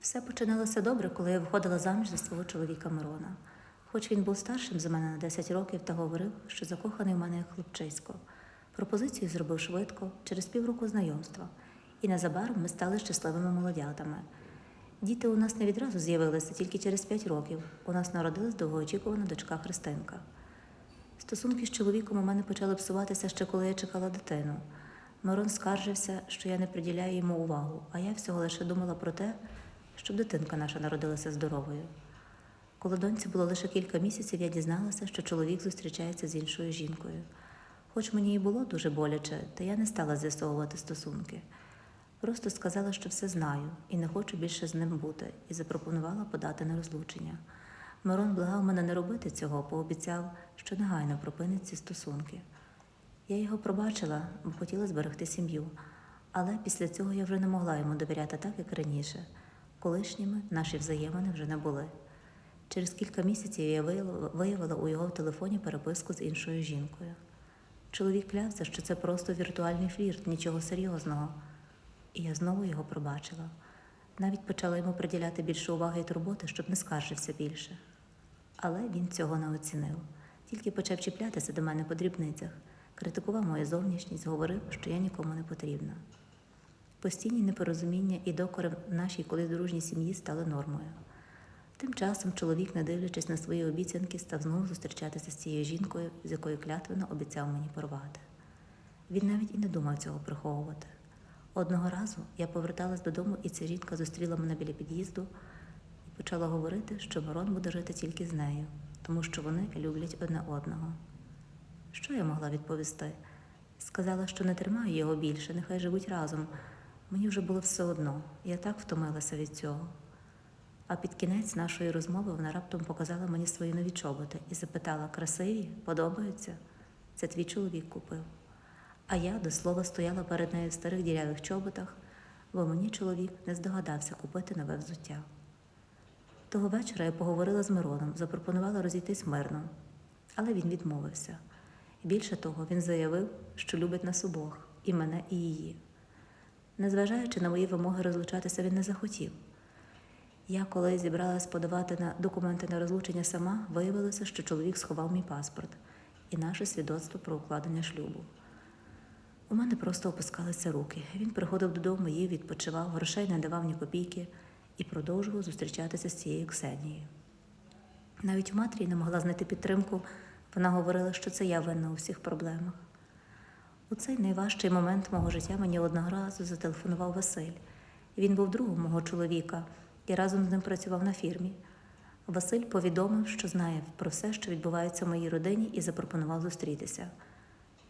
Все починалося добре, коли я виходила заміж за свого чоловіка Мирона. Хоч він був старшим за мене на 10 років та говорив, що закоханий в мене як хлопчисько. Пропозицію зробив швидко, через півроку знайомства, і незабаром ми стали щасливими молодятами. Діти у нас не відразу з'явилися, тільки через 5 років. У нас народилась довгоочікувана дочка Христинка. Стосунки з чоловіком у мене почали псуватися ще коли я чекала дитину. Мирон скаржився, що я не приділяю йому увагу, а я всього лише думала про те, щоб дитинка наша народилася здоровою. Коли доньці було лише кілька місяців, я дізналася, що чоловік зустрічається з іншою жінкою. Хоч мені і було дуже боляче, та я не стала з'ясовувати стосунки. Просто сказала, що все знаю і не хочу більше з ним бути, і запропонувала подати на розлучення. Мирон благав мене не робити цього, пообіцяв, що негайно припинить ці стосунки. Я його пробачила, бо хотіла зберегти сім'ю, але після цього я вже не могла йому довіряти так, як раніше. Колишніми наші взаємини вже не були. Через кілька місяців я виявила, у його телефоні переписку з іншою жінкою. Чоловік клявся, що це просто віртуальний флірт, нічого серйозного. І я знову його пробачила. Навіть почала йому приділяти більше уваги і турботи, щоб не скаржився більше. Але він цього не оцінив. Тільки почав чіплятися до мене по дрібницях, критикував мою зовнішність, говорив, що я нікому не потрібна. Постійні непорозуміння і докори в нашій колись дружній сім'ї стали нормою. Тим часом чоловік, не дивлячись на свої обіцянки, став знову зустрічатися з цією жінкою, з якою клятвенно обіцяв мені порвати. Він навіть і не думав цього приховувати. Одного разу я поверталась додому, і ця жінка зустріла мене біля під'їзду і почала говорити, що Мирон буде жити тільки з нею, тому що вони люблять одне одного. Що я могла відповісти? Сказала, що не тримаю його більше, нехай живуть разом. Мені вже було все одно, я так втомилася від цього. А під кінець нашої розмови вона раптом показала мені свої нові чоботи і запитала: красиві, подобаються? Це твій чоловік купив. А я до слова стояла перед нею в старих дірявих чоботах, бо мені чоловік не здогадався купити нове взуття. Того вечора я поговорила з Мироном, запропонувала розійтись мирно, але він відмовився. Більше того, він заявив, що любить нас обох, і мене, і її. Незважаючи на мої вимоги розлучатися, він не захотів. Я, коли зібралась подавати на документи на розлучення сама, виявилося, що чоловік сховав мій паспорт і наше свідоцтво про укладення шлюбу. У мене просто опускалися руки. Він приходив додому, їв, відпочивав, грошей не давав ні копійки і продовжував зустрічатися з цією Ксенією. Навіть у матері не могла знайти підтримку, вона говорила, що це я винна у всіх проблемах. У цей найважчий момент мого життя мені одного разу зателефонував Василь. Він був другом мого чоловіка і разом з ним працював на фірмі. Василь повідомив, що знає про все, що відбувається в моїй родині, і запропонував зустрітися.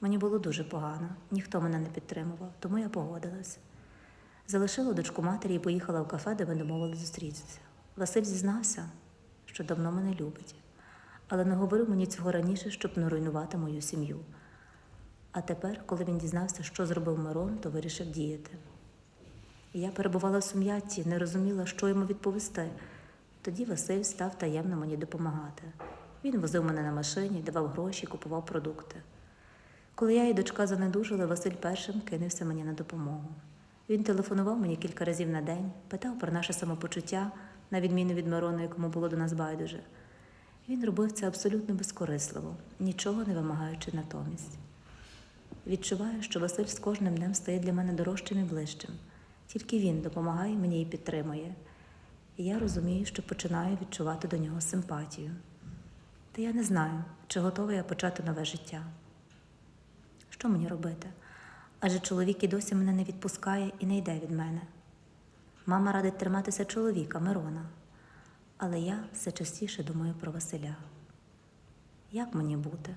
Мені було дуже погано, ніхто мене не підтримував, тому я погодилась. Залишила дочку матері і поїхала в кафе, де ми домовились зустрітися. Василь зізнався, що давно мене любить, але не говорив мені цього раніше, щоб не руйнувати мою сім'ю. А тепер, коли він дізнався, що зробив Мирон, то вирішив діяти. Я перебувала в сум'ятті, не розуміла, що йому відповісти. Тоді Василь став таємно мені допомагати. Він возив мене на машині, давав гроші, купував продукти. Коли я і дочка занедужили, Василь першим кинувся мені на допомогу. Він телефонував мені кілька разів на день, питав про наше самопочуття, на відміну від Мирона, якому було до нас байдуже. Він робив це абсолютно безкорисливо, нічого не вимагаючи натомість. Відчуваю, що Василь з кожним днем стає для мене дорожчим і ближчим. Тільки він допомагає мені і підтримує. І я розумію, що починаю відчувати до нього симпатію. Та я не знаю, чи готова я почати нове життя. Що мені робити? Адже чоловік і досі мене не відпускає і не йде від мене. Мама радить триматися чоловіка, Мирона, але я все частіше думаю про Василя. Як мені бути?